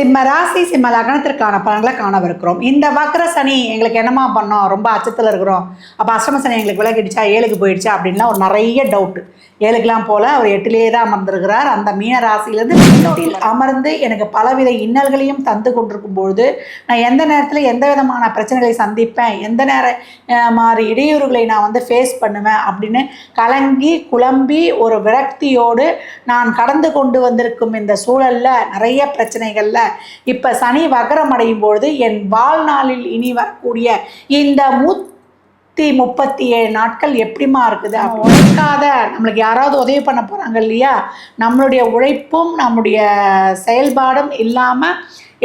சிம்ம ராசி சிம்ம லக்னத்திற்கான பலன்களை காணவிருக்கிறோம். இந்த வக்ர சனி எங்களுக்கு என்னமா பண்ணோம்? ரொம்ப அச்சத்தில் இருக்கிறோம். அப்போ அஷ்டம சனி எங்களுக்கு விலகிடுச்சா? ஏழுக்கு போயிடுச்சா? அப்படின்லாம் ஒரு நிறைய டவுட்டு ஏழுக்கெல்லாம் போல அவர் எட்டிலேயே தான் அமர்ந்திருக்கிறார். அந்த மீன ராசியிலேருந்து எட்டில் அமர்ந்து எனக்கு பலவித இன்னல்களையும் தந்து கொண்டிருக்கும் பொழுது நான் எந்த நேரத்தில் எந்த விதமான பிரச்சனைகளை சந்திப்பேன்? எந்த நேர மாதிரி இடையூறுகளை நான் வந்து ஃபேஸ் பண்ணுவேன்? அப்படின்னு கலங்கி குழம்பி ஒரு விரக்தியோடு நான் கடந்து கொண்டு வந்திருக்கும் இந்த சூழலில் நிறைய பிரச்சனைகள்ல இப்ப சனி வக்கரம் அடையும் பொழுது என் வாழ்நாளில் இனி வரக்கூடிய இந்த நூத்தி முப்பத்தி ஏழு நாட்கள் எப்படிமா இருக்குது? உழைக்காத நம்மளுக்கு யாராவது உதவி பண்ண போறாங்க இல்லையா? நம்மளுடைய உழைப்பும் நம்முடைய செயல்பாடும் இல்லாம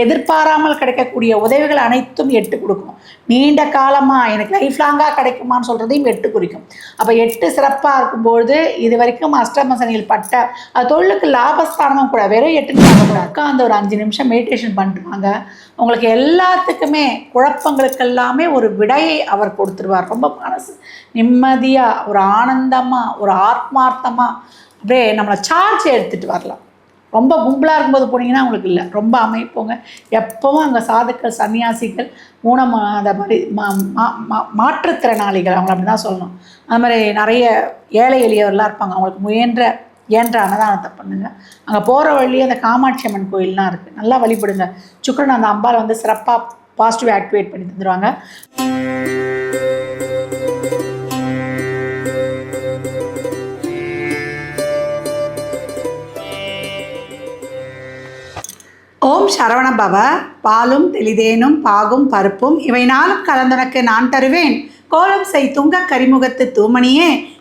எதிர்பாராமல் கிடைக்கக்கூடிய உதவிகள் அனைத்தும் எட்டு கொடுக்கும். நீண்ட காலமாக எனக்கு லைஃப் லாங்காக கிடைக்குமான்னு சொல்கிறதையும் எட்டு குறிக்கும். அப்போ எட்டு சிறப்பாக இருக்கும்போது இது வரைக்கும் அஷ்டம சனியில் பட்ட அது தொழிலுக்கு லாபஸ்தானமும் கூட வெறும் எட்டுன்னு பார்க்கக்கூடாது அந்த ஒரு அஞ்சு நிமிஷம் மெடிடேஷன் பண்ணிட்டு உங்களுக்கு எல்லாத்துக்குமே குழப்பங்களுக்கு எல்லாமே ஒரு விடையை அவர் கொடுத்துருவார். ரொம்ப மனசு நிம்மதியாக ஒரு ஆனந்தமாக ஒரு ஆத்மார்த்தமாக அப்படியே நம்மளை சார்ஜ் எடுத்துகிட்டு வரலாம். ரொம்ப கும்பலாக இருக்கும்போது போனீங்கன்னா உங்களுக்கு இல்லை. ரொம்ப அமைப்போங்க. எப்பவும் அங்கே சாதுக்கள் சன்னியாசிகள் ஊனமாத மாதிரி மா மா- மா- மாற்றுத்திறனாளிகள் அவங்கள அப்படி தான் சொல்லணும். அது மாதிரி நிறைய ஏழை எளியவர்களாக இருப்பாங்க. அவங்களுக்கு முயன்ற ஏன்ற அன்னதானத்தை பண்ணுங்க. அங்கே போகிற வழியே அந்த காமாட்சி அம்மன் கோயில்லாம் இருக்குது நல்லா வழிபடுங்க. சுக்கரன் அந்த அம்பாவை வந்து சிறப்பாக பாசிட்டிவ் ஆக்டிவேட் பண்ணி தந்துடுவாங்க ஓம் சரவண பவ. பாலும் தெளிதேனும் பாகும் பருப்பும் இவை நாளும் கலந்தனக்கு நான் தருவேன். கோலம் செய் துங்க கரிமுகத்து தூமணியே.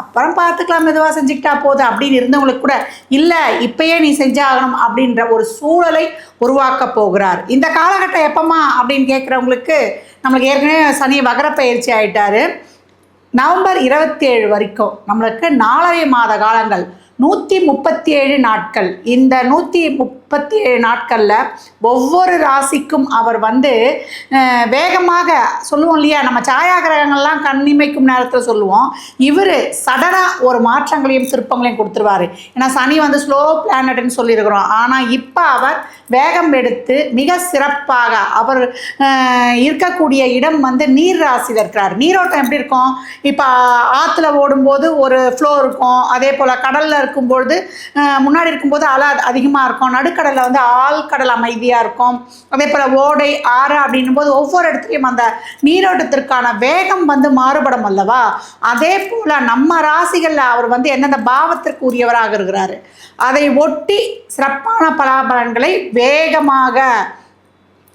அப்புறம் பார்த்துக்கலாம் மெதுவாக செஞ்சுக்கிட்டா போதும் அப்படின்னு இருந்தவங்களுக்கு கூட இல்லை இப்பயே நீ செஞ்சாகணும் அப்படின்ற ஒரு சூழலை உருவாக்க போகிறார். இந்த காலகட்டம் எப்பமா அப்படின்னு கேட்குறவங்களுக்கு நம்மளுக்கு ஏற்கனவே சனி வகர பயிற்சி ஆயிட்டாரு. நவம்பர் இருபத்தி ஏழு வரைக்கும் நம்மளுக்கு நாலரை மாத காலங்கள் நூற்றி முப்பத்தி ஏழு நாட்கள். இந்த நூற்றி முப்பத்தி ஏழு நாட்களில் ஒவ்வொரு ராசிக்கும் அவர் வந்து வேகமாக சொல்லுவோம் இல்லையா நம்ம சாயாகிரகங்கள்லாம் கண்ணிமைக்கும் நேரத்தில் சொல்லுவோம். இவர் சடனாக ஒரு மாற்றங்களையும் திருப்பங்களையும் கொடுத்துருவாரு. ஏன்னா சனி வந்து ஸ்லோ பிளானட்னு சொல்லியிருக்கிறோம். ஆனால் இப்போ அவர் வேகம் எடுத்து மிக சிறப்பாக அவர் இருக்கக்கூடிய இடம் வந்து நீர் ராசியில் இருக்கிறார். நீரோட்டம் எப்படி இருக்கும்? இப்போ ஆற்றுல ஓடும்போது ஒரு ஃப்ளோ இருக்கும். அதே போல் கடலில் இருக்கும்பொழுது முன்னாடி இருக்கும்போது அலை அதிகமாக இருக்கும். நடுக்கடலில் வந்து ஆழ்கடல் அமைதியாக இருக்கும். அதே போல் ஓடை ஆறு அப்படின்னும் போது ஒவ்வொரு இடத்துலையும் அந்த நீரோட்டத்திற்கான வேகம் வந்து மாறுபடும் அல்லவா? அதே போல் நம்ம ராசிகளில் அவர் வந்து எந்தெந்த பாவத்திற்கு உரியவராக இருக்கிறாரு? அதை ஒட்டி சிறப்பான பலாபலன்களை வேகமாக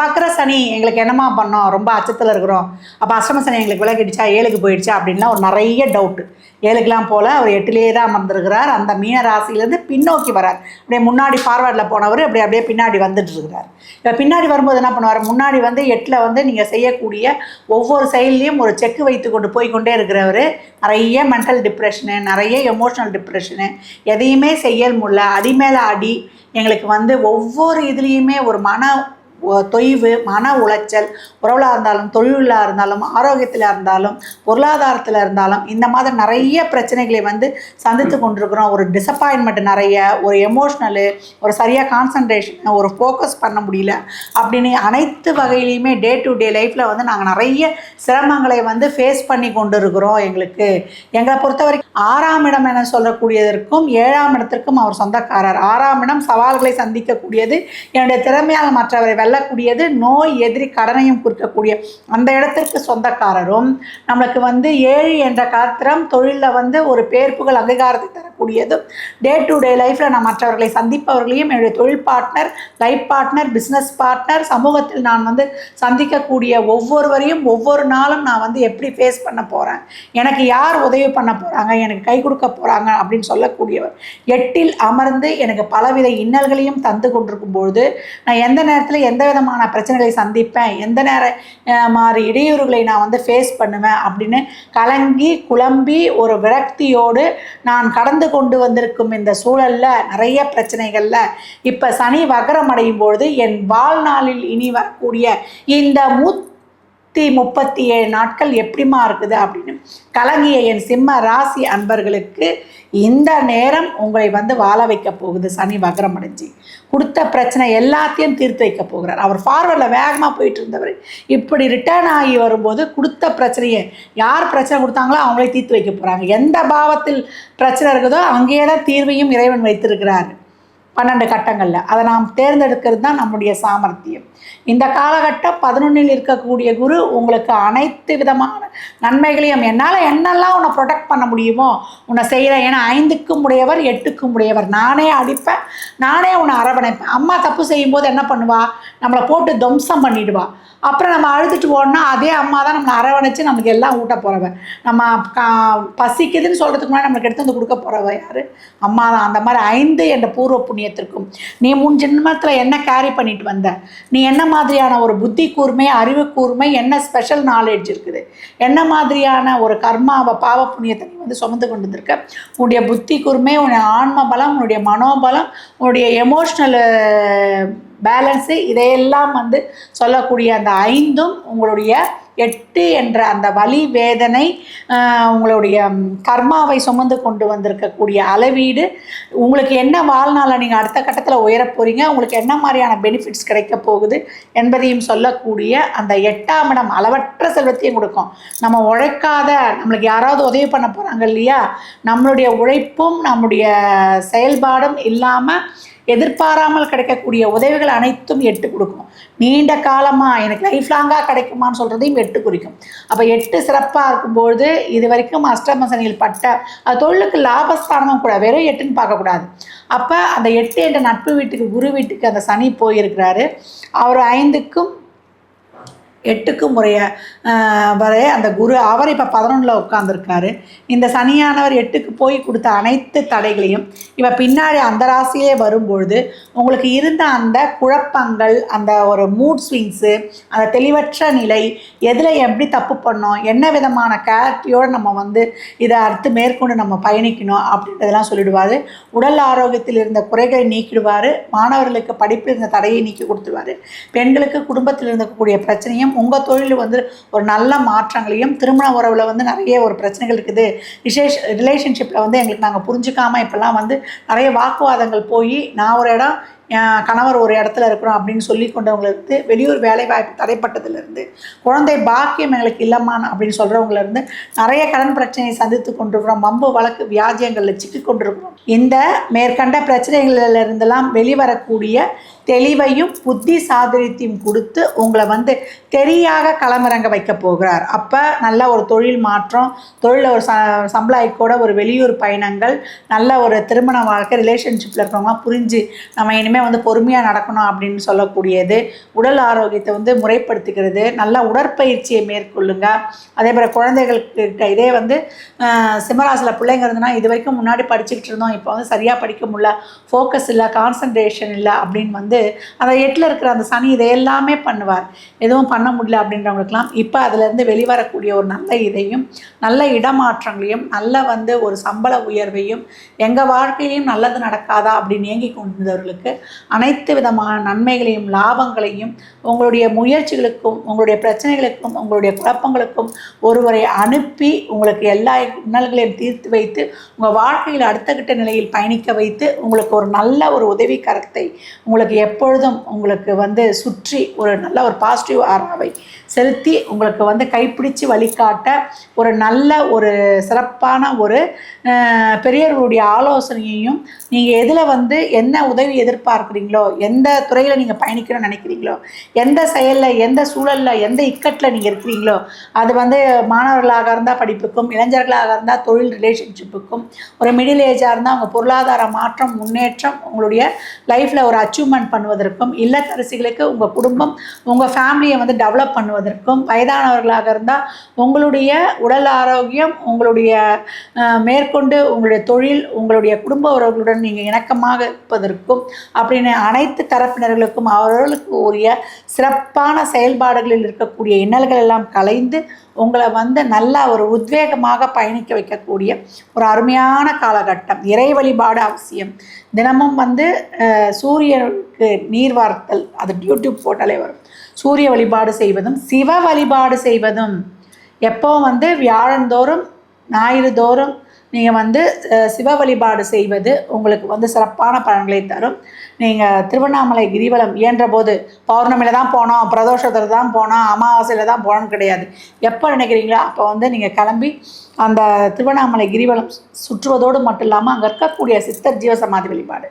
வக்ர சனி எங்களுக்கு என்னமா பண்ணோம்? ரொம்ப அச்சத்தில் இருக்கிறோம். அப்போ அஷ்டம சனி எங்களுக்கு விலகிடுச்சா? ஏழுக்கு போயிடுச்சா? அப்படின்லாம் ஒரு நிறைய டவுட்டு ஏழுக்கெலாம் போல் அவர் எட்டுலேயே தான் அமர்ந்திருக்கிறார். அந்த மீன ராசியிலேருந்து பின்னோக்கி வரார். அப்படியே முன்னாடி ஃபார்வர்டில் போனவர் அப்படி அப்படியே பின்னாடி வந்துட்டு இருக்கிறார் இப்போ பின்னாடி வரும்போது என்ன பண்ணுவார்? முன்னாடி வந்து எட்டில் வந்து நீங்கள் செய்யக்கூடிய ஒவ்வொரு செயல்லையும் ஒரு செக்கு வைத்து கொண்டு போய்கொண்டே இருக்கிறவர். நிறைய மென்டல் டிப்ரெஷனு நிறைய எமோஷனல் டிப்ரெஷனு எதையுமே செய்ய முடியல. அடி மேலே அடி. எங்களுக்கு வந்து ஒவ்வொரு இதுலேயுமே ஒரு மன தொய்வு மன உளைச்சல் உறவுலாக இருந்தாலும் தொழிலாக இருந்தாலும் ஆரோக்கியத்தில் இருந்தாலும் பொருளாதாரத்தில் இருந்தாலும் இந்த மாதிரி நிறைய பிரச்சனைகளை வந்து சந்தித்து கொண்டிருக்கிறோம். ஒரு டிசப்பாயின்மெண்ட் நிறைய ஒரு எமோஷ்னலு ஒரு சரியாக கான்சன்ட்ரேஷன் ஒரு ஃபோக்கஸ் பண்ண முடியல அப்படின்னு அனைத்து வகையிலையுமே டே டு டே லைஃப்பில் வந்து நாங்கள் நிறைய சிரமங்களை வந்து ஃபேஸ் பண்ணி கொண்டு இருக்கிறோம் எங்களுக்கு. எங்களை பொறுத்த வரைக்கும் ஆறாம் இடம் என சொல்லக்கூடியதற்கும் ஏழாம் இடத்திற்கும் அவர் சொந்தக்காரர். ஆறாம் இடம் சவால்களை சந்திக்கக்கூடியது என்னுடைய திறமையால் மற்றவரை வெல்லக்கூடியது நோய் எதிரி கடனையும் கொடுக்கக்கூடிய அந்த இடத்திற்கு சொந்தக்காரரும் நம்மளுக்கு வந்து ஏழு என்ற காத்திரம் தொழிலில் வந்து ஒரு பேர்ப்புகள் அங்கீகாரத்தை தரக்கூடியதும் டே டு டே லைஃப்பில் நான் மற்றவர்களை சந்திப்பவர்களையும் என்னுடைய தொழில் partner life partner business partner சமூகத்தில் நான் வந்து சந்திக்கக்கூடிய ஒவ்வொருவரையும் ஒவ்வொரு நாளும் நான் வந்து எப்படி ஃபேஸ் பண்ண போகிறேன் எனக்கு யார் உதவி பண்ண போகிறாங்க எனக்கு கை கொடுக்க போகிறாங்க அப்படின்னு சொல்லக்கூடியவர். எட்டில் அமர்ந்து எனக்கு பலவித இன்னல்களையும் தந்து கொண்டிருக்கும் பொழுது நான் எந்த நேரத்தில் எந்த விதமான பிரச்சனைகளை சந்திப்பேன். எந்த நேர மாதிரி இடையூறுகளை நான் வந்து ஃபேஸ் பண்ணுவேன் அப்படின்னு கலங்கி குழம்பி ஒரு விரக்தியோடு நான் கடந்து கொண்டு வந்திருக்கும் இந்த சூழலில் நிறைய பிரச்சனைகளில் இப்போ சனி வகரம் அடையும் பொழுது என் வாழ்நாளில் இனி வரக்கூடிய இந்த நூற்றி முப்பத்தி ஏழு நாட்கள் எப்படிமா இருக்குது அப்படின்னு. கலங்கிய என் சிம்ம ராசி அன்பர்களுக்கு இந்த நேரம் உங்களை வந்து வாழ வைக்க போகுது. சனி வக்ரம் அடைஞ்சு. கொடுத்த பிரச்சனை எல்லாத்தையும் தீர்த்து வைக்க போகிறார். அவர் ஃபார்வர்டில் வேகமாக போயிட்டு இருந்தவர் இப்படி ரிட்டர்ன் ஆகி வரும்போது கொடுத்த பிரச்சனையை யார் பிரச்சனை கொடுத்தாங்களோ அவங்களே தீர்த்து வைக்க போகிறாங்க எந்த பாவத்தில் பிரச்சனை இருக்குதோ அங்கேயே தான் தீர்வையும் இறைவன் வைத்திருக்கிறார். பன்னெண்டு கட்டங்களில். அதை நாம் தேர்ந்தெடுக்கிறது தான் நம்முடைய சாமர்த்தியம். இந்த காலகட்டம் பதினொன்றில் இருக்கக்கூடிய குரு உங்களுக்கு அனைத்து விதமான நன்மைகளையும் என்னால் என்னெல்லாம் உன்னை ப்ரொடெக்ட் பண்ண முடியுமோ உன்னை செய்கிறேன் ஏன்னா ஐந்துக்கும் உடையவர் எட்டுக்கும் உடையவர். நானே அடிப்பேன் நானே உன்னை அரவணைப்பேன். அம்மா தப்பு செய்யும்போது என்ன பண்ணுவா? நம்மளை போட்டு துவம்சம் பண்ணிடுவா. அப்புறம் நம்ம அழுதுட்டு போனோம்னா அதே அம்மா தான் நம்மளை அரவணைச்சு நமக்கு எல்லாம் ஊட்ட போகிறவ நம்ம கா பசிக்குதுன்னு சொல்கிறதுக்கு முன்னாடி நம்மளுக்கு எடுத்து வந்து கொடுக்க போகிறவ யார்? அம்மா தான். அந்த மாதிரி ஐந்து என்ற பூர்வ புண்ணியத்திற்கும். நீ முன் ஜென்மத்தில் என்ன கேரி பண்ணிட்டு வந்த? நீ என்ன மாதிரியான ஒரு புத்தி கூர்மை அறிவு கூர்மை என்ன ஸ்பெஷல் நாலேஜ் இருக்குது? என்ன மாதிரியான ஒரு கர்மாவை பாவ புண்ணியத்தை நீ வந்து சுமந்து கொண்டு வந்திருக்க உன்னுடைய புத்தி கூர்மை உன்னுடைய ஆன்ம பலம் உன்னுடைய மனோபலம் உன்னுடைய எமோஷ்னல் பேலன்ஸு இதையெல்லாம் வந்து சொல்லக்கூடிய அந்த ஐந்தும் உங்களுடைய எட்டு என்ற அந்த வலி வேதனை உங்களுடைய கர்மாவை சுமந்து கொண்டு வந்திருக்கக்கூடிய அளவீடு உங்களுக்கு என்ன வாழ்நாளில் நீங்கள் அடுத்த கட்டத்தில் உயரப் போகிறீங்க உங்களுக்கு என்ன மாதிரியான பெனிஃபிட்ஸ் கிடைக்க போகுது என்பதையும் சொல்லக்கூடிய அந்த எட்டாம் இடம் அளவற்ற செல்வத்தையும் கொடுக்கும். நம்ம உழைக்காத நம்மளுக்கு யாராவது உதவி பண்ண போகிறாங்க இல்லையா? நம்மளுடைய உழைப்பும் நம்முடைய செயல்பாடும் இல்லாமல் எதிர்பாராமல் கிடைக்கக்கூடிய உதவிகள் அனைத்தும் எட்டு கொடுக்கும். நீண்ட காலமாக எனக்கு லைஃப் லாங்காக கிடைக்குமான்னு சொல்கிறதையும் எட்டு குறிக்கும். அப்போ எட்டு சிறப்பாக இருக்கும்பொழுது இது வரைக்கும் அஷ்டம சனியில் பட்ட அது தொழிலுக்கு லாபஸ்தானமும் கூட வெறும் எட்டுன்னு பார்க்கக்கூடாது அப்போ அந்த எட்டு என்ற நட்பு வீட்டுக்கு குரு வீட்டுக்கு அந்த சனி போயிருக்கிறாரு. அவர் ஐந்துக்கும் எட்டுக்கு முறைய ஆஹ், வரை அந்த குரு அவர் இப்போ பதினொன்றில் உட்காந்துருக்காரு இந்த சனியானவர் எட்டுக்கு போய் கொடுத்த அனைத்து தடைகளையும் இப்போ பின்னாடி அந்த ராசியிலே வரும்பொழுது உங்களுக்கு இருந்த அந்த குழப்பங்கள் அந்த ஒரு மூட் ஸ்விங்ஸு அந்த தெளிவற்ற நிலை எதில் எப்படி தப்பு பண்ணோம் என்ன விதமான கேரக்டியோடு நம்ம வந்து இதை அடுத்து மேற்கொண்டு நம்ம பயணிக்கணும் அப்படின்றதெல்லாம் சொல்லிடுவார். உடல் ஆரோக்கியத்தில் இருந்த குறைகளை நீக்கிடுவார். மாணவர்களுக்கு படிப்பில் இருந்த தடையை நீக்கி கொடுத்துருவார். பெண்களுக்கு குடும்பத்தில் இருக்கக்கூடிய பிரச்சனையும் உங்கள் தொழில் வந்து ஒரு நல்ல மாற்றங்களையும் திருமண உறவில் வந்து நிறைய ஒரு பிரச்சனைகள் இருக்குது. விசேஷ ரிலேஷன்ஷிப்பில் வந்து எங்களுக்கு நாங்கள் புரிஞ்சுக்காம இப்போல்லாம் வந்து நிறைய வாக்குவாதங்கள் போய் நான் ஒரு இடம் கணவர் ஒரு இடத்துல இருக்கிறோம் அப்படின்னு சொல்லி கொண்டவங்களுக்கு வெளியூர் வேலை வாய்ப்பு தடைப்பட்டதுலேருந்து குழந்தை பாக்கியம் எங்களுக்கு இல்லம்மான் அப்படின்னு சொல்கிறவங்கலேருந்து நிறைய கடன் பிரச்சனையை சந்தித்து கொண்டிருக்கிறோம். வம்பு வழக்கு வியாஜியங்களில் சிக்கி கொண்டிருக்கிறோம். இந்த மேற்கண்ட பிரச்சனைகளிலிருந்தெல்லாம் வெளிவரக்கூடிய தெளிவையும் புத்தி சாதுரியத்தையும் கொடுத்து உங்களை வந்து தெரியாக களமிறங்க வைக்க போகிறார். அப்போ நல்ல ஒரு தொழில் மாற்றம் தொழிலில் ஒரு ச சம்பள கூட ஒரு வெளியூர் பயணங்கள் நல்ல ஒரு திருமண வாழ்க்கை ரிலேஷன்ஷிப்பில் இருக்கிறவங்களாம் புரிஞ்சு நம்ம இனிமேல் வந்து பொறுமையாக நடக்கணும் அப்படின்னு சொல்லக்கூடியது. உடல் ஆரோக்கியத்தை வந்து முறைப்படுத்திக்கிறது. நல்ல உடற்பயிற்சியை மேற்கொள்ளுங்க. அதே போல் குழந்தைகளுக்கு இருக்க இதே வந்து சிம்மராசில் பிள்ளைங்க இருந்ததுன்னா இது வரைக்கும் முன்னாடி படிச்சுக்கிட்டு இருந்தோம். இப்போ வந்து சரியாக படிக்க முடியல. ஃபோக்கஸ் இல்லை கான்சன்ட்ரேஷன் இல்லை அப்படின்னு வந்து அந்த எட்டில் இருக்கிற அந்த சனி இதை எல்லாமே பண்ணுவார். எதுவும் பண்ண முடியல அப்படின்றவங்களுக்குலாம் இப்போ அதுலேருந்து வெளிவரக்கூடிய ஒரு நல்ல இதையும் நல்ல இடமாற்றங்களையும் நல்ல வந்து ஒரு சம்பள உயர்வையும் எங்கள் வாழ்க்கையிலையும் நல்லது நடக்காதா அப்படின்னு ஏங்கி கொண்டிருந்தவர்களுக்கு அனைத்து விதமான நன்மைகளையும் லாபங்களையும் உங்களுடைய முயற்சிகளுக்கும் உங்களுடைய பிரச்சனைகளுக்கும் உங்களுடைய குழப்பங்களுக்கும் ஒருவரை அனுப்பி உங்களுக்கு எல்லா இன்னல்களையும் தீர்த்து வைத்து உங்கள் வாழ்க்கையில் அடுத்தகிட்ட நிலையில் பயணிக்க வைத்து உங்களுக்கு ஒரு நல்ல ஒரு உதவி கரத்தை உங்களுக்கு எப்பொழுதும் உங்களுக்கு வந்து சுற்றி ஒரு நல்ல ஒரு பாசிட்டிவ் ஆராவை செலுத்தி உங்களுக்கு வந்து கைப்பிடிச்சு வழிகாட்ட ஒரு நல்ல ஒரு சிறப்பான ஒரு பெரியவர்களுடைய ஆலோசனையையும் நீங்கள் எதில் வந்து என்ன உதவி எதிர்பார்க்குறீங்களோ எந்த துறையில் நீங்கள் பயணிக்கணும்னு நினைக்கிறீங்களோ எந்த செயலில் எந்த சூழலில் எந்த இக்கட்டில் நீங்கள் இருக்கிறீங்களோ அது வந்து மாணவர்களாக இருந்தால் படிப்புக்கும் இளைஞர்களாக இருந்தால் தொழில் ரிலேஷன்ஷிப்புக்கும் ஒரு மிடில் ஏஜாக இருந்தால் அவங்க பொருளாதார மாற்றம் முன்னேற்றம் உங்களுடைய லைஃப்பில் ஒரு அச்சீவ்மெண்ட் பண்ணுவதற்கும் இல்லத்தரசிகளுக்கு உங்கள் குடும்பம் உங்கள் ஃபேமிலியை வந்து டெவலப் பண்ணுவதற்கும் வயதானவர்களாக இருந்தால் உங்களுடைய உடல் ஆரோக்கியம் உங்களுடைய மேற்கொண்டு உங்களுடைய தொழில் உங்களுடைய குடும்ப உறவுகளுடன் நீங்கள் இணக்கமாக இருப்பதற்கும் அப்படின்னு அனைத்து தரப்பினர்களுக்கும் அவர்களுக்கு உரிய சிறப்பான செயல்பாடுகளில் இருக்கக்கூடிய இன்னல்கள் எல்லாம் கலைந்து உங்களை வந்து நல்லா ஒரு உத்வேகமாக பயணிக்க வைக்கக்கூடிய ஒரு அருமையான காலகட்டம். இறை வழிபாடு அவசியம். தினமும் வந்து சூரியனுக்கு நீர் வார்த்தல் அது யூடியூப் போட்டாலே வரும். சூரிய வழிபாடு செய்வதும் சிவ வழிபாடு செய்வதும். எப்போ வந்து வியாழந்தோறும் ஞாயிறு தோறும் நீங்கள் வந்து சிவ வழிபாடு செய்வது உங்களுக்கு வந்து சிறப்பான பலன்களை தரும். நீங்கள் திருவண்ணாமலை கிரிவலம் இயன்ற போது பௌர்ணமியில் தான் போனோம் பிரதோஷத்தில் தான் போனோம் அமாவாசையில் தான் போனோம்னு கிடையாது. எப்போ நினைக்கிறீங்களோ அப்போ வந்து நீங்கள் கிளம்பி அந்த திருவண்ணாமலை கிரிவலம் சுற்றுவதோடு மட்டும் இல்லாமல் அங்கே இருக்கக்கூடிய சித்தர் ஜீவசமாதி வழிபாடு.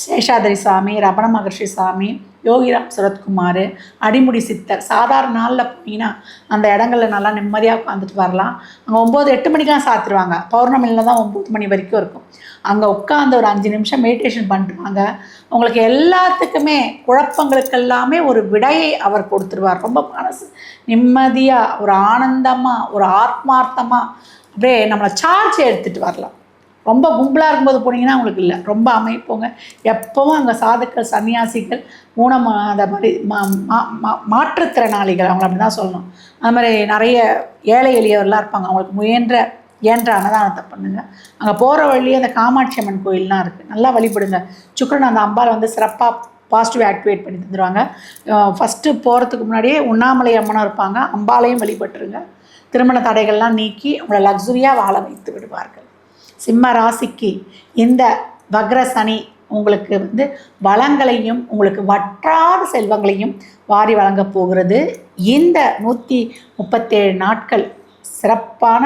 சேஷாதிரி சாமி ரமண மகர்ஷி சாமி யோகிராம் சுரத்குமார் அடிமுடி சித்தர். சாதாரண நாளில் போனீங்கன்னா அந்த இடங்கள்ல நல்லா நிம்மதியாக உட்காந்துட்டு வரலாம். அங்கே ஒம்பது எட்டு மணிக்கெலாம் சாத்திடுவாங்க பௌர்ணமியில் தான் ஒம்பது மணி வரைக்கும் இருக்கும். அங்கே உட்காந்து ஒரு அஞ்சு நிமிஷம் மெடிடேஷன் பண்ணிட்டு உங்களுக்கு எல்லாத்துக்குமே குழப்பங்களுக்கு எல்லாமே ஒரு விடையை அவர் கொடுத்துருவார். ரொம்ப மனசு நிம்மதியாக ஒரு ஆனந்தமாக ஒரு ஆத்மார்த்தமாக அப்படியே நம்மளை சார்ஜ் எடுத்துகிட்டு வரலாம். ரொம்ப கும்பலாக இருக்கும்போது போனீங்கன்னா உங்களுக்கு இல்லை. ரொம்ப அமைப்போங்க. எப்பவும் அங்கே சாதுக்கள் சன்னியாசிகள் ஊனம் அந்த மாதிரி மா மா- மா- மாற்றுத்திறனாளிகள் அவங்கள அப்படி தான் சொல்லணும். அது மாதிரி நிறைய ஏழை எளியவர்களாக இருப்பாங்க. அவங்களுக்கு முயன்ற இயன்ற அன்னதானத்தை பண்ணுங்க. அங்கே போகிற வழியே அந்த காமாட்சி அம்மன் கோயில்லாம் இருக்குது நல்லா வழிபடுங்க. சுக்கரன் அந்த அம்பாவை வந்து சிறப்பாக பாசிட்டிவ் ஆக்டிவேட் பண்ணி தந்துடுவாங்க ஃபஸ்ட்டு போகிறதுக்கு முன்னாடியே உண்ணாமலை அம்மனும் இருப்பாங்க. அம்பாலையும் வழிபட்டுருங்க. திருமண தடைகள்லாம் நீக்கி உங்களை லக்ஸுரியாக வாழ வைத்து விடுவார்கள். சிம்ம ராசிக்கு இந்த வக்ர சனி உங்களுக்கு வந்து வளங்களையும் உங்களுக்கு வற்றாத செல்வங்களையும் வாரி வழங்கப் போகிறது. இந்த நூற்றி முப்பத்தேழு நாட்கள் சிறப்பான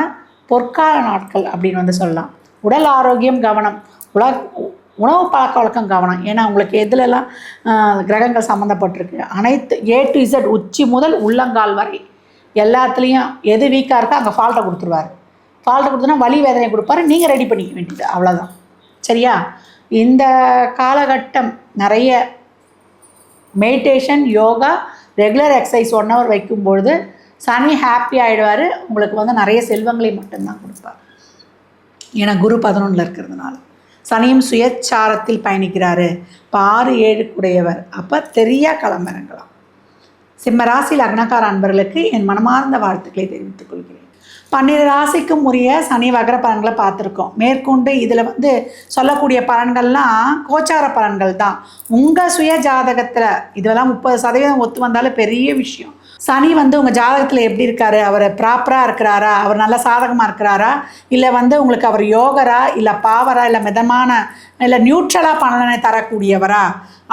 பொற்கால நாட்கள் அப்படின்னு வந்து சொல்லலாம். உடல் ஆரோக்கியம் கவனம் உலக உணவு பழக்க வழக்கம் கவனம். ஏன்னா உங்களுக்கு எதுலெல்லாம் கிரகங்கள் சம்மந்தப்பட்டிருக்கு அனைத்து ஏ டு இசட் உச்சி முதல் உள்ளங்கால் வரை எல்லாத்துலேயும் எது வீக்காக இருக்கோ அங்கே ஃபால்ட்டை கொடுத்துருவாரு. ஃபால்ட்டை கொடுத்தோன்னா வலி வேதனை கொடுப்பாரு. நீங்கள் ரெடி பண்ணிக்க வேண்டியது. அவ்வளோதான் சரியா? இந்த காலகட்டம் நிறைய meditation yoga regular exercise one hour வைக்கும்பொழுது சனி ஹாப்பி ஆகிடுவார் உங்களுக்கு வந்து நிறைய செல்வங்களை மட்டும்தான் கொடுப்பார். ஏன்னா குரு பதினொன்றில் இருக்கிறதுனால. சனியும் சுயச்சாரத்தில் பயணிக்கிறாரு. இப்போ ஆறு ஏழு குடையவர் அப்போ தெரியா கிளம்பிறங்கலாம் சிம்ம ராசி லக்னக்கார அன்பர்களுக்கு என் மனமார்ந்த வாழ்த்துக்களை தெரிவித்துக் கொள்கிறேன். பன்னிரு ராசிக்கும் உரிய சனி வகர பலன்களை பார்த்துருக்கோம். மேற்கொண்டு இதில் வந்து சொல்லக்கூடிய பலன்கள்லாம் கோச்சார பலன்கள் தான். உங்கள் சுய ஜாதகத்தில் இதெல்லாம் முப்பது சதவீதம் ஒத்து வந்தாலும் பெரிய விஷயம். சனி வந்து உங்கள் ஜாதகத்தில் எப்படி இருக்காரு? அவர் ப்ராப்பராக இருக்கிறாரா? அவர் நல்ல சாதகமாக இருக்கிறாரா? இல்லை வந்து உங்களுக்கு அவர் யோகரா? இல்லை பாவரா? இல்லை மிதமான இல்லை நியூட்ரலாக பலனை தரக்கூடியவரா?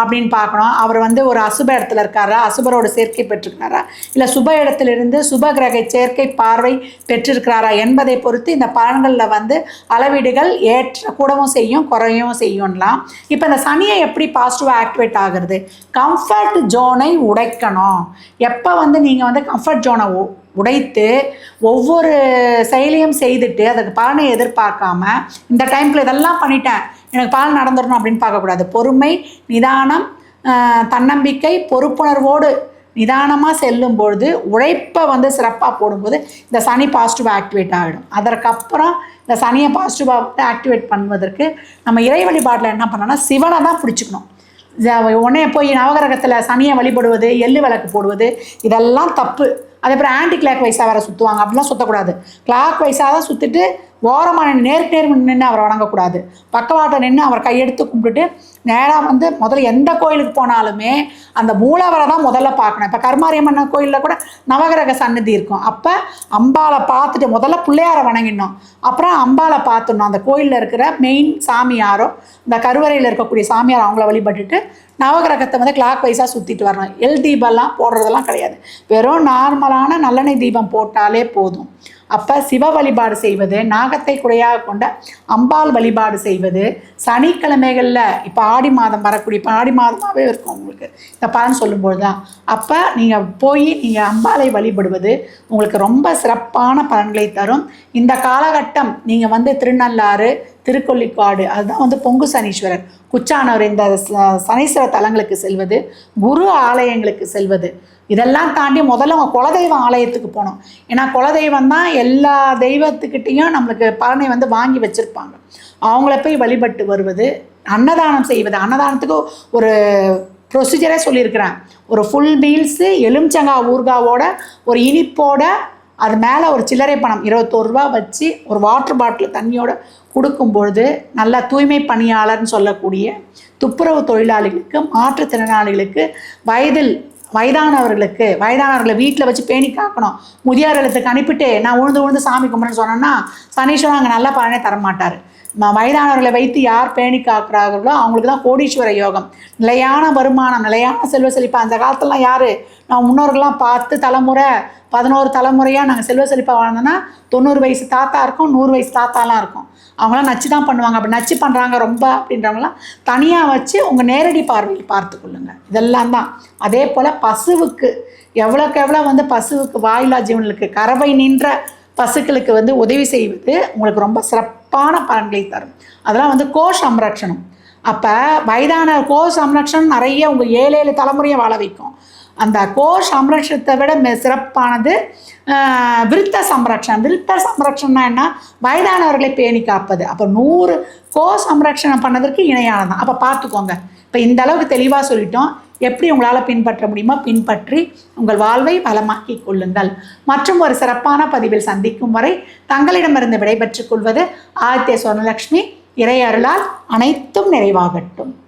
அப்படின்னு பார்க்கணும். அவர் வந்து ஒரு அசுப இடத்துல இருக்காரா? அசுபரோட சேர்க்கை பெற்றிருக்கிறாரா? இல்லை சுப இடத்திலிருந்து சுப கிரக சேர்க்கை பார்வை பெற்றிருக்கிறாரா என்பதை பொறுத்து இந்த பலன்களில் வந்து அளவீடுகள் ஏற்ற கூடவும் செய்யும் குறையவும் செய்யும்லாம். இப்போ இந்த சனியை எப்படி பாசிட்டிவாக ஆக்டிவேட் ஆகுறது? கம்ஃபர்ட் ஜோனை உடைக்கணும். எப்போ வந்து நீங்கள் வந்து கம்ஃபர்ட் ஜோனை உடைத்து ஒவ்வொரு செயலையும் செய்துட்டு அதுக்கு பலனை எதிர்பார்க்காம இந்த டைம்ல இதெல்லாம் பண்ணிட்டேன் எனக்கு பால் நடந்துடணும் அப்படின்னு பார்க்கக்கூடாது. பொறுமை நிதானம் தன்னம்பிக்கை பொறுப்புணர்வோடு நிதானமாக செல்லும் பொழுது உழைப்பை வந்து சிறப்பாக போடும்போது இந்த சனி பாசிட்டிவாக ஆக்டிவேட் ஆகிடும் அதற்கப்புறம் இந்த சனியை பாசிட்டிவாக ஆக்டிவேட் பண்ணுவதற்கு நம்ம இறை வழிபாட்டில் என்ன பண்ணோன்னா சிவனை தான் பிடிச்சிக்கணும். உடனே போய் நவகிரகத்தில் சனியை வழிபடுவது எள்ளு விளக்கு போடுவது இதெல்லாம் தப்பு. அதே அப்புறம் ஆன்டி கிளாக் வைஸாக வேறு சுற்றுவாங்க அப்படிலாம் சுற்றக்கூடாது கிளாக் வைஸாக தான் சுற்றிட்டு ஓரமாக நேருக்கு நேர் நின்று அவரை வணங்கக்கூடாது. பக்கவாட்டை நின்று அவர் கையெடுத்து கும்பிட்டுட்டு நேராக வந்து முதல்ல எந்த கோயிலுக்கு போனாலுமே அந்த மூலவரை தான் முதல்ல பார்க்கணும். இப்போ கருமாரியம்மன் கோயிலில் கூட நவகிரக சன்னதி இருக்கும். அப்போ அம்பாளை பார்த்துட்டு முதல்ல பிள்ளையாரை வணங்கிடணும். அப்புறம் அம்பாவை பார்த்துடணும். அந்த கோயிலில் இருக்கிற மெயின் சாமியாரோ இந்த கருவறையில் இருக்கக்கூடிய சாமியார் அவங்கள வழிபட்டுட்டு நவகிரகத்தை வந்து கிளாக் வைஸாக சுற்றிட்டு வரணும். எல் தீபம்லாம் போடுறதெல்லாம் கிடையாது. வெறும் நார்மலான நல்லெண்ணெய் தீபம் போட்டாலே போதும். அப்போ சிவ வழிபாடு செய்வது நாகத்தை குடையாக கொண்ட அம்பாள் வழிபாடு செய்வது சனிக்கிழமைகளில் இப்போ ஆடி மாதம் வரக்கூடிய இப்போ ஆடி மாதமாகவே இருக்கும் உங்களுக்கு. இந்த பலன் சொல்லும்போது தான் அப்போ நீங்கள் போய் நீங்கள் அம்பாளை வழிபடுவது உங்களுக்கு ரொம்ப சிறப்பான பலன்களை தரும். இந்த காலகட்டம் நீங்கள் வந்து திருநள்ளாறு திருக்கொல்லிக்காடு அதுதான் வந்து பொங்கு சனீஸ்வரர். குச்சானவர் இந்த சனீஸ்வர தலங்களுக்கு செல்வது குரு ஆலயங்களுக்கு செல்வது. இதெல்லாம் தாண்டி முதல்ல அவங்க குலதெய்வ ஆலயத்துக்கு போனோம் ஏன்னா குலதெய்வம் தான் எல்லா தெய்வத்துக்கிட்டேயும் நம்மளுக்கு பலனை வந்து வாங்கி வச்சுருப்பாங்க. அவங்கள போய் வழிபட்டு வருவது அன்னதானம் செய்வது. அன்னதானத்துக்கு ஒரு ப்ரொசீஜரே சொல்லியிருக்கிறேன். ஒரு ஃபுல் மீல்ஸு எலுமிச்சங்காய் ஊர்காவோட ஒரு இனிப்போட அது மேலே ஒரு சில்லறை பணம் இருபத்தோரு ரூபா வச்சு ஒரு வாட்டர் பாட்டில் தண்ணியோட கொடுக்கும்பொழுது நல்ல தூய்மை பணியாளர்னு சொல்லக்கூடிய துப்புரவு தொழிலாளிகளுக்கு மாற்றுத்திறனாளிகளுக்கு வயதில் வயதானவர்களுக்கு வயதானவர்களை வீட்டில் வச்சு பேணி காக்கணும். முதியோர் இல்லத்துக்கு அனுப்பிட்டு நான் உழுந்து உழுந்து சாமி கும்பிட்றேன்னு சொன்னேன்னா சனீஸ்வரன் அங்கே நல்ல பலனே தரமாட்டார். வயதானவர்களை வைத்து யார் பேணி காக்கிறார்களோ அவங்களுக்கு தான் கோடீஸ்வர யோகம். நிலையான வருமானம் நிலையான செல்வ செழிப்பு. அந்த காலத்துலலாம் யார்? நான் முன்னோர்கள்லாம் பார்த்து தலைமுறை பதினோரு தலைமுறையாக நாங்கள் செல்வ செழிப்பாக வாழ்ந்தோன்னா தொண்ணூறு வயசு தாத்தா இருக்கும் நூறு வயசு தாத்தாலாம் இருக்கும். அவங்களாம் நச்சு தான் பண்ணுவாங்க. அப்படி நச்சு பண்ணுறாங்க ரொம்ப அப்படின்றவங்களாம் தனியாக வச்சு உங்கள் நேரடி பார்வையில் பார்த்துக்கொள்ளுங்க இதெல்லாம் தான். அதே போல் பசுவுக்கு எவ்வளோக்கு எவ்வளோ வந்து பசுவுக்கு வாயிலா ஜீவனுக்கு கறவை நின்ற பசுக்களுக்கு வந்து உதவி செய்வது உங்களுக்கு ரொம்ப சிறப்பு. சிறப்பான பலன்களை தரும். அதெல்லாம் வந்து கோ சம்ரட்சணம். அப்போ வயதான கோ சம்ரட்சணம் நிறைய உங்கள் ஏழு ஏழு தலைமுறையை வாழ வைக்கும். அந்த கோ சம்ரட்சத்தை விட சிறப்பானது விருத்த சம்ரட்சணம். விருத்த சம்ரட்சணம்னா என்ன? வயதானவர்களை பேணி காப்பது. அப்போ நூறு கோ சம்ரட்சணம் பண்ணதற்கு இணையானதான் அப்போ பார்த்துக்கோங்க. இப்போ இந்த அளவுக்கு தெளிவாக சொல்லிட்டோம். எப்படி உங்களால் பின்பற்ற முடியுமோ பின்பற்றி உங்கள் வாழ்வை வளமாக்கி கொள்ளுங்கள். மற்றும் ஒரு சிறப்பான பதிவில் சந்திக்கும் வரை தங்களிடமிருந்து விடைபெற்றுக் கொள்வது ஆதித்ய சுவர்ணலக்ஷ்மி இறையருளால் அனைத்தும் நிறைவாகட்டும்.